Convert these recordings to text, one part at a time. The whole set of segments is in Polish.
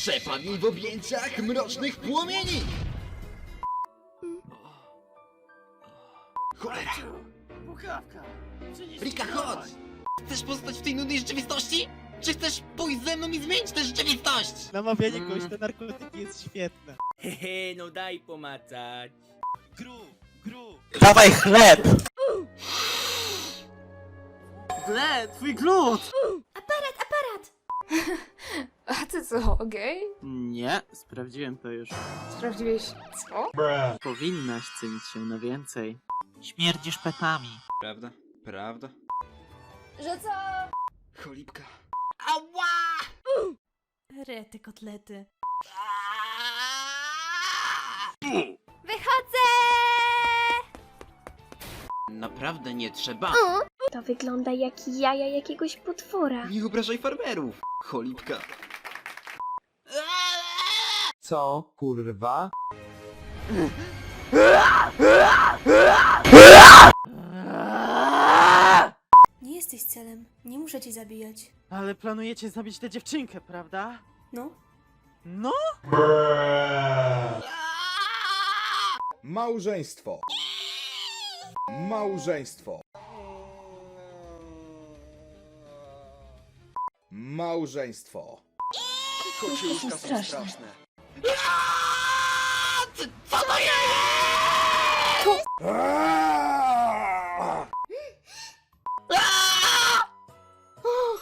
Przepadł jej w objęciach mrocznych płomieni! Cholera! Przynieś Rika, chodź! Chcesz pozostać w tej nudnej rzeczywistości? Czy chcesz pójść ze mną i zmienić tę rzeczywistość? Namawianie kogoś na narkotyki jest świetne. Hehe, no daj pomacać. Gru, gru. Dawaj chleb! Gle, twój glut! Co, gej? Nie, sprawdziłem to już. Sprawdziłeś co? Powinnaś cenić się na więcej. Śmierdzisz petami. Prawda? Prawda? Że co? Cholipka. Ała! Rety kotlety. Wychodzę! Naprawdę nie trzeba. To wygląda jak jaja jakiegoś potwora. Nie obrażaj farmerów. Cholipka. Co, kurwa? Nie jesteś celem. Nie muszę cię zabijać. Ale planujecie zabić tę dziewczynkę, prawda? No. No? Małżeństwo. Małżeństwo. Małżeństwo. Kociełuszka są straszne. Aaaa!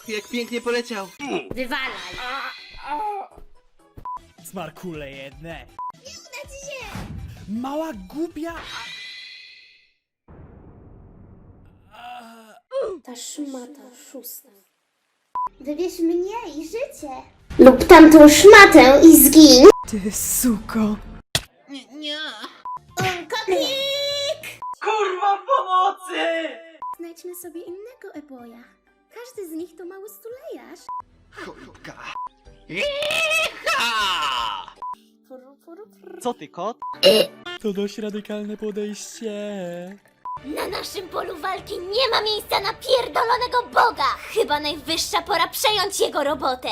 Jak pięknie poleciał. Wywalaj! Smarkule jedne. Nie uda ci się! Mała głupia! Ta szmata szósta. Wybierz mnie i życie. Lub tamtą szmatę i zgin. Ty suko. Nie, nie. Kokik! Kurwa pomocy! Znajdźmy sobie innego eboja. Każdy z nich to mały stulejarz. Furu, furu. Co ty, kot? To dość radykalne podejście. Na naszym polu walki nie ma miejsca na pierdolonego Boga! Chyba najwyższa pora przejąć jego robotę!